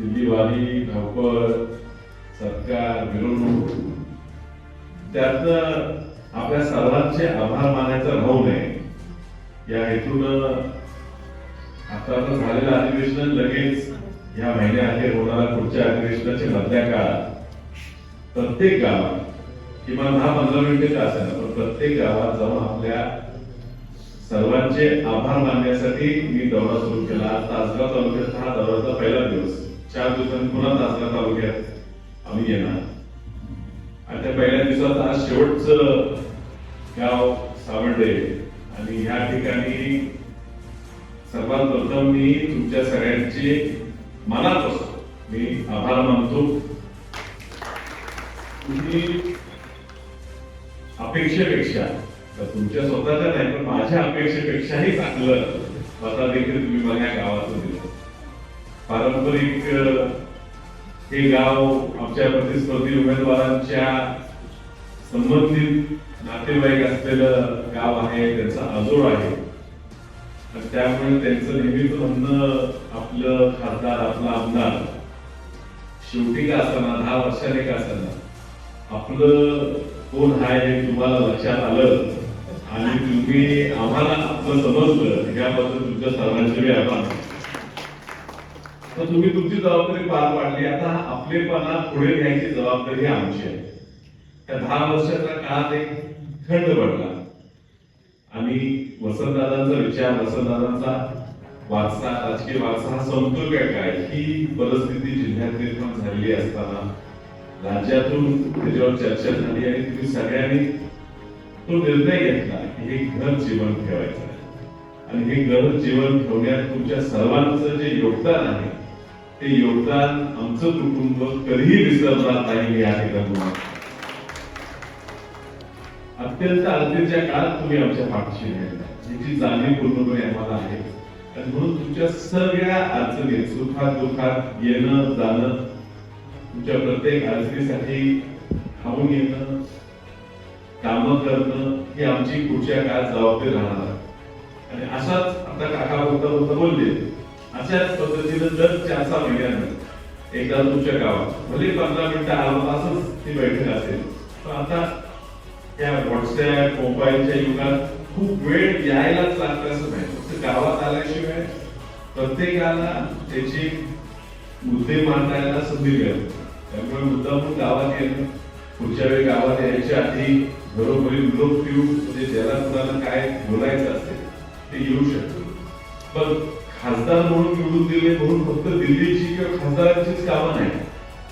दिल्लीवारी धावपळ सत्कार मिरवणूक त्यातनं आपल्या सर्वांचे आभार मानायचं राहू नये. या हेतून आता आता झालेलं अधिवेशन लगेच या महिन्याअखेर होणाऱ्या पुढच्या अधिवेशनाच्या मधल्या काळात प्रत्येक गावात किमान दहा पंधरा मिनिटे का असेल पण प्रत्येक गावात जाऊन आपल्या सर्वांचे आभार मानण्यासाठी मी दौरा सुरू केला. तासगाव तालुक्यात हा दौऱ्याचा पहिला दिवस. चार दिवसांनी पुन्हा तासगाव तालुक्यात आम्ही येणार. आणि त्या पहिल्या दिवसात आज शेवटचं गाव सावंडे. आणि ह्या ठिकाणी सर्वात प्रथम मी तुमच्या सगळ्यांचे मनापासून मी आभार मानतो. तुम्ही अपेक्षेपेक्षा तर तुमच्या स्वतःच्या नाही पण माझ्या अपेक्षेपेक्षाही चांगलं स्वतः देखील तुम्ही मला या गावातून दिलं. पारंपरिक हे गाव आमच्या प्रतिस्पर्धी उमेदवारांच्या संबंधित नातेवाईक असलेलं गाव आहे त्यांचा आजोळ आहे. त्यामुळे त्यांचं नेहमीच म्हणणं आपलं खासदार आपला आमदार शेवटी का असताना दहा वर्षाने का असताना आपलं कोण आहे हे तुम्हाला लक्षात आलं? आणि तुम्ही आम्हाला आपलं समजलं याबद्दल तुमच्या सर्वांचे आभार तर तुम्ही तुमची जबाबदारी पार पाडली. आता आपलेपणा पुढे घ्यायची जबाबदारी आमची आहे. त्या दहा वर्षाचा काळात एक खंड पडला. आणि वसंतदादांचा विचार वसंतदादांचा वारसा राजकीय वारसा हा संपतो काय काय ही परिस्थिती जिल्ह्यात निर्माण झालेली असताना राज्यातून त्याच्यावर चर्चा झाली आणि तुम्ही सगळ्यांनी तो निर्णय घेतला की हे घर जीवन ठेवायचं आणि हे घर जीवन ठेवण्यात तुमच्या सर्वांचं जे योगदान आहे ते योगदान आमचं कुटुंब कधीही विसरणार नाही मी या ठिकाणी अत्यंत अडचणीच्या काळात तुम्ही आमच्या पाठीशी राहिला. याची जाणीव पूर्णपणे आम्हाला आहे. आणि म्हणून तुमच्या सगळ्या अडचणीत सुखात दुःखात येणं जाणं तुमच्या प्रत्येक अडचणीसाठी खाऊन येणं काम करणं ही आमची पुढच्या काळात जबाबदारी राहणार आणि असाच आता काका होता बोलता बोलले. अशाच पद्धतीनं दर चार सहा महिन्यानं एकदा तुमच्या गावात. भले पंधरा मिनिटं आलो असंच ती बैठक असेल पण आता त्या व्हॉट्सअप मोबाईलच्या युगात खूप वेळ यायलाच लागतं असं नाही. फक्त गावात आल्याशिवाय प्रत्येकाला त्याचे मुद्दे मांडायला संधी मिळाली त्यामुळे त्यामुळे मुद्दामून गावात येणं पुढच्या वेळी गावात यायच्या आधी घरोघरी निरोप देऊ म्हणजे ज्याला कुणाला काय बोलायचं असेल ते येऊ शकतो. पण खासदार म्हणून निवडून दिले म्हणून फक्त दिल्लीची किंवा खासदारांचीच कामं नाही.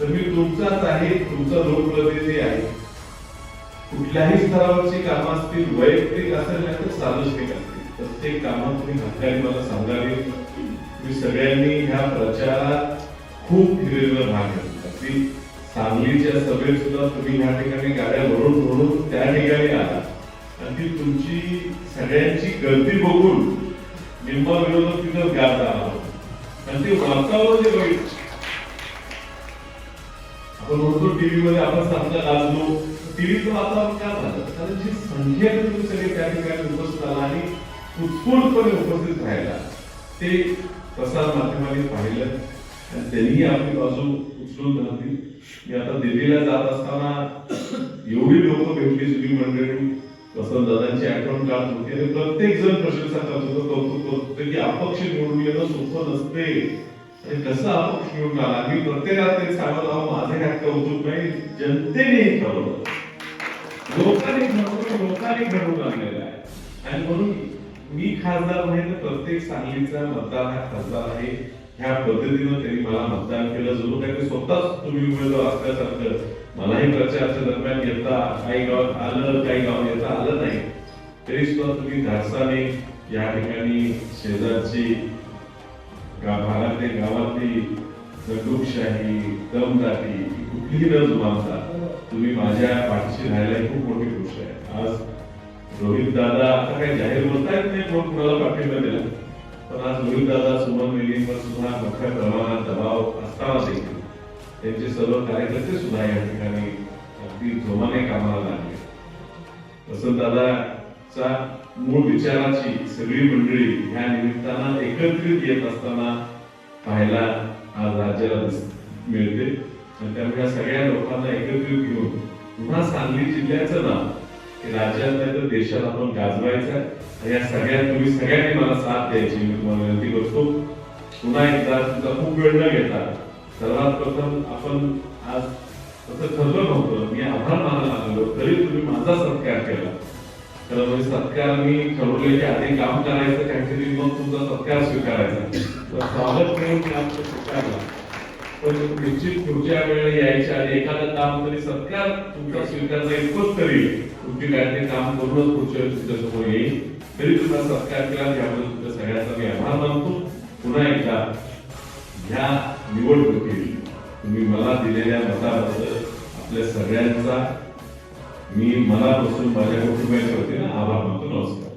तर मी तुमचाच आहे तुमचा लोकप्रतिनिधी आहे. कुठल्याही स्तरावरची कामं असतील वैयक्तिक असेल नाही तर सार्वजनिक असतील. प्रत्येक कामात तुम्ही हक्काने मला सांगावी. मी सगळ्यांनी ह्या प्रचारात खूप हिरवेला भाग घेतला. अगदी सांगलीच्या सभेत सुद्धा तुम्ही ह्या ठिकाणी गाड्या भरून भरून त्या ठिकाणी आला आणि ती तुमची सगळ्यांची गर्दी बघून विरोधात तिथं गॅप आला आणि ते वातावरण जे बघितलं आपण म्हणतो टीव्ही मध्ये आपण सांगता गाजलो. टीव्हीचं वातावरण काय झालं? कारण जी संख्या सगळे त्या ठिकाणी उपस्थित आला आणि उत्स्फूर्तपणे उपस्थित राहिला. ते प्रसार माध्यमांनी पाहिलं. आणि त्यांनीही आपली बाजू उचलून धरली. मी आता दिल्लीला जात असताना एवढी लोक भेटली सगळी मंडळी. वसंतदादांची आठवण काढत होती आणि प्रत्येक जण प्रशंसा करत होतं कौतुक करत होतं की अपक्ष निवडून येणं सोपं नसते. आणि कसं अपक्ष निवडून आला? मी प्रत्येकाला ते सांगत आहो माझे काय कौतुक नाही जनतेने ठरवलं. लोकांनी ठरवलं लोकांनी घडवून आणलेलं आहे. आणि म्हणून मी खासदार नाही तर प्रत्येक सांगलीचा मतदार हा खासदार आहे. ह्या पद्धतीनं त्यांनी मला मतदान केलं. जरूर काय स्वतःच तुम्ही उमेदवार असल्यासारखं मलाही प्रचारच्या दरम्यान येता काही गावात आलं काही गावात येता आलं नाही. तरी सुद्धा तुम्ही धाडसाने या ठिकाणी शेजारची भागातली गावातली दगडूशाही दमदाटी कुठलीही न जुमानता तुम्ही माझ्या पाठीशी राहायला खूप मोठी गोष्ट आहे. आज रोहित दादा आता काही जाहीर बोलतायत नाही कोण कुणाला पाठिंबा दिला पण आज रोहित दादा सुमन मिलींवर सुद्धा मोठ्या प्रमाणात दबाव असताना देखील त्यांचे सर्व कार्यकर्ते सुद्धा या ठिकाणी अगदी जोमाने कामाला लागले. वसंतदादाचा मूळ विचाराची सगळी मंडळी ह्या निमित्तानं एकत्रित येत असताना पाहायला आज राज्याला मिळते. आणि त्यामुळे या सगळ्या लोकांना एकत्रित घेऊन पुन्हा सांगली जिल्ह्याचं नाव हे राज्यात नाही तर देशात आपण गाजवायचं आहे. या सगळ्या तुम्ही सगळ्यांनी मला साथ द्यायची. मी तुम्हाला विनंती करतो. पुन्हा एकदा तुमचा खूप वेळ न घेता सर्वात प्रथम आपण आज तसं ठरलं नव्हतं. मी आभार मानायला लागलो. तरी तुम्ही माझा सत्कार केला. तर म्हणजे सत्कार मी ठरवले की आधी काम करायचं काहीतरी मग तुमचा सत्कार स्वीकारायचा. तर स्वागत नाही मी आपलं स्वीकारला. पण निश्चित पुढच्या वेळेला यायच्या आधी एखादं काम तरी सत्कार तुमचा स्वीकारला इतकंच तरी. तुमची काहीतरी काम करूनच पुढच्या वेळेस तुमच्यासमोर येईल. तरी तुमचा सत्कार केला त्याबद्दल तुमच्या सगळ्याचा मी आभार मानतो. पुन्हा एकदा ह्या निवडणुकीत तुम्ही मला दिलेल्या मताबद्दल आपल्या सगळ्यांचा मी मनापासून माझ्या कुटुंबियांच्या आभार मानतो. नमस्कार.